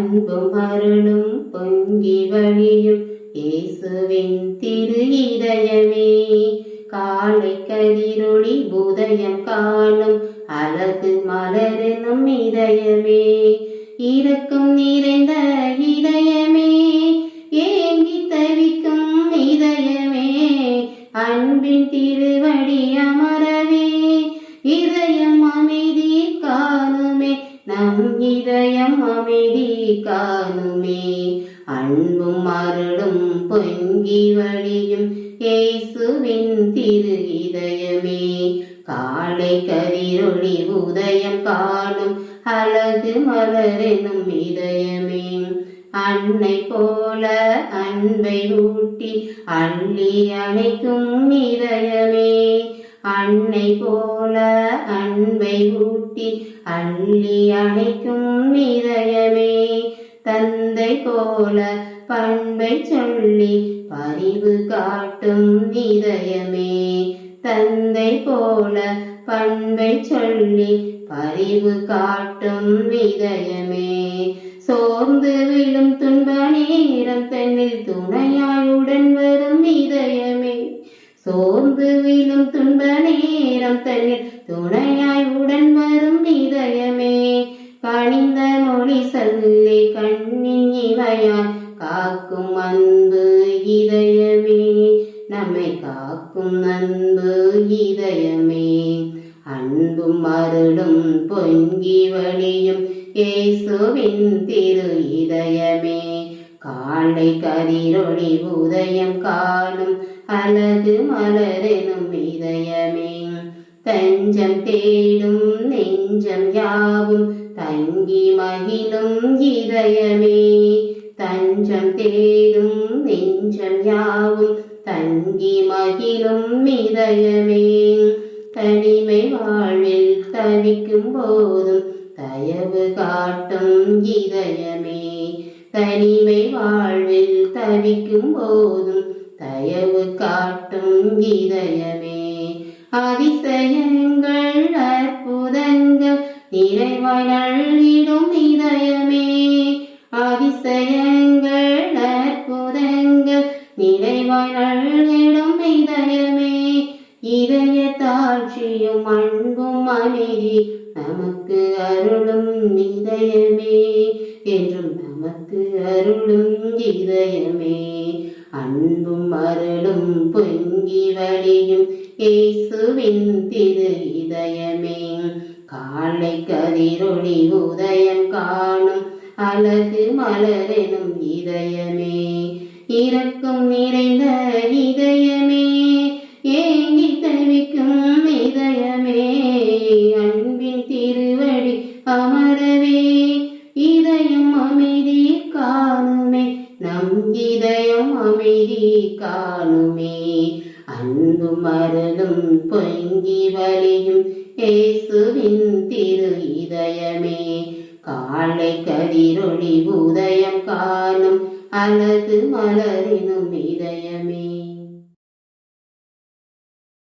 அன்பும் அருளும் பொங்கி வழியும் இயேசுவின் திரு இதயமே காலை கதிரொளி உதயம் காணும் அழகு மலரனும் இதயமே. இரக்கம் நிறைந்த இதயமே ஏங்கி தவிக்கும் இதயமே? அன்பின் திருவடி அமர் காணுமே. அன்பும் அருளும் பொங்கி வழியும் இயேசுவின் திரு இதயமே காலை கதிரொளி உதயம் காணும் அழகு மலரெனும் இதயமே. அன்னை போல அன்பை ஊட்டி அள்ளி அணைக்கும் இதயமே. அன்னை போல அன்பை ஊட்டி அள்ளி அணைக்கும் இதயமே. தந்தை போல பண்பை சொல்லி பரிவு காட்டும் இதயமே. தந்தை போல பண்பை சொல்லி பரிவு காட்டும் இதயமே. சோர்ந்து விழும் துன்ப நேரம் தன்னில் துணையாய் விழும் துன்ப நேரம் தன்னில் துணையாய் உடன் வரும் இதயமே. கனிந்த மொழி சொல்லி கண்ணின் இவையாய் காக்கும் அன்பு இதயமே. நம்மை காக்கும் அன்பு இதயமே. அன்பும் அருளும் பொங்கி வழியும் இயேசுவின் திரு இதயமே. காலை கதிரொளி உதயம் காணும் அழகு மலரெனும் இதயமே தஞ்சம் தேடும் நெஞ்சம் யாவும் தங்கி மகிழும் இதயமே தஞ்சம் தேடும் நெஞ்சம் யாவும் தங்கி மகிழும் இதயமே தனிமை வாழ்வில் தவிக்கும் போதும் தயவு காட்டும் இதயமே தனிமை வாழ்வில் தவிக்கும் போதும் தயவு இதயமே அதிசயங்கள் அற்புதங்கள் நிறைவாய் நல்கிடும் இதயமே. அதிசயங்கள் அற்புதங்கள் நிறைவாய் நல்கிடும் இதயமே. இதய தாட்சியும் அன்பும் அமைதி நமக்கு அருளும் இதயமே. என்றும் நமக்கு அருளும் இதயமே. அன்பும் அருளும் பொங்கி வழியும் இயேசுவின் திரு இதயமே. காலை கதிரொளி உதயம் காணும் அழகு மலரெனும் இதயமே. இறக்கும் நிறைந்த இதயமே ஏங்கி தவிக்கும் இதயமே. அன்பின் திருவடி அமரவே இதயம் அமைதி காணுமே. நம் இதயம் அமைதி காணுமே. அன்பும் அருளும் பொங்கி வழியும் இயேசுவின் திரு இதயமே. காலை கதிரொளி உதயம் காணும் அழகு மலரினும்